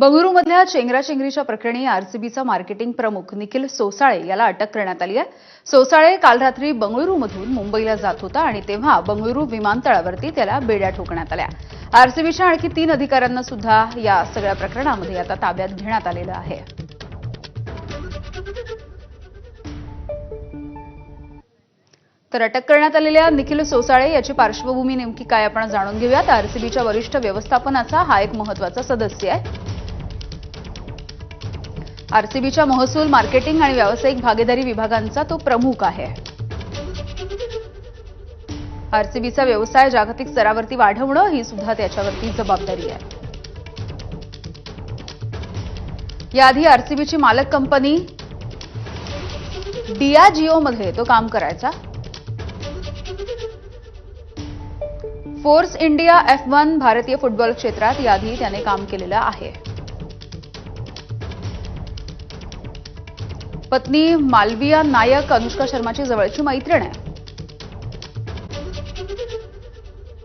बंगळुरूमधल्या चेंगराचेंगरीच्या प्रकरणी आरसीबीचा मार्केटिंग प्रमुख निखिल सोसाळे याला अटक करण्यात आली आहे. सोसाळे काल रात्री बंगळुरूमधून मुंबईला जात होता आणि तेव्हा बंगळुरू विमानतळावरती त्याला बेड्या ठोकण्यात आल्या. आरसीबीच्या आणखी तीन अधिकाऱ्यांना सुद्धा या सगळ्या प्रकरणामध्ये आता ताब्यात घेण्यात आलेलं आहे. तर अटक करण्यात आलेल्या निखिल सोसाळे याची पार्श्वभूमी नेमकी काय आपण जाणून घेऊयात. आरसीबीच्या वरिष्ठ व्यवस्थापनाचा हा एक महत्त्वाचा सदस्य आहे. आरसीबीच्या महसूल मार्केटिंग आणि व्यावसायिक भागीदारी विभागांचा तो प्रमुख आहे. आरसीबीचा व्यवसाय जागतिक स्तरावरती वाढवणं ही सुद्धा त्याच्यावरती जबाबदारी आहे. याआधी आरसीबीची मालक कंपनी मध्ये तो काम करायचा. फोर्स इंडिया एफ वन भारतीय फुटबॉल क्षेत्रात याआधी त्याने काम केलेलं आहे. पत्नी मालविया नायक अनुष्का शर्माची जवळची मैत्रीण आहे.